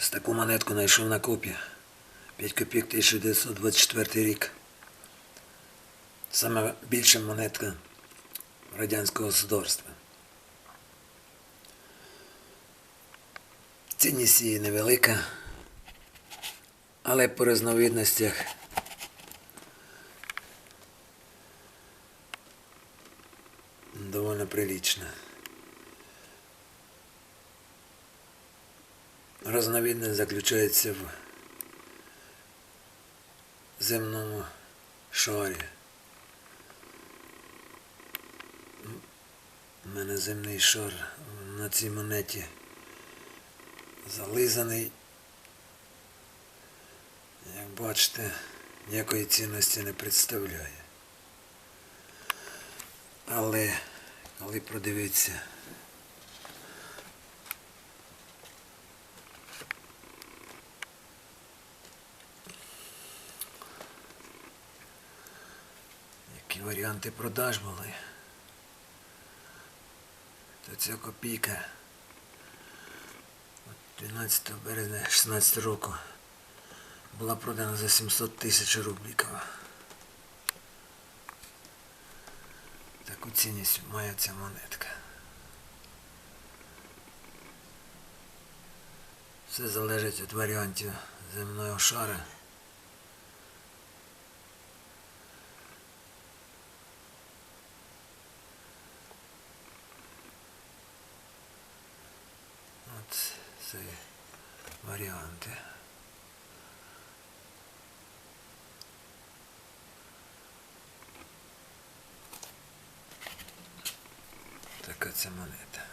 Ось таку монетку знайшов на копі. 5 копійок 1924 рік. Саме більша монетка радянського государства. Цінність її невелика, але по різновидностях довольно прилична. Разновидность заключається в земному шарі. У мене земний шар на цій монеті зализаний. Як бачите, ніякої цінності не представляє. Але коли продивитися варіанти продаж були, то ця копійка 12 березня 16 року була продана за 700 тисяч рубліків. Таку цінність має ця монетка. Все залежить від варіантів земного шара. Це варіанти. Така ця монета.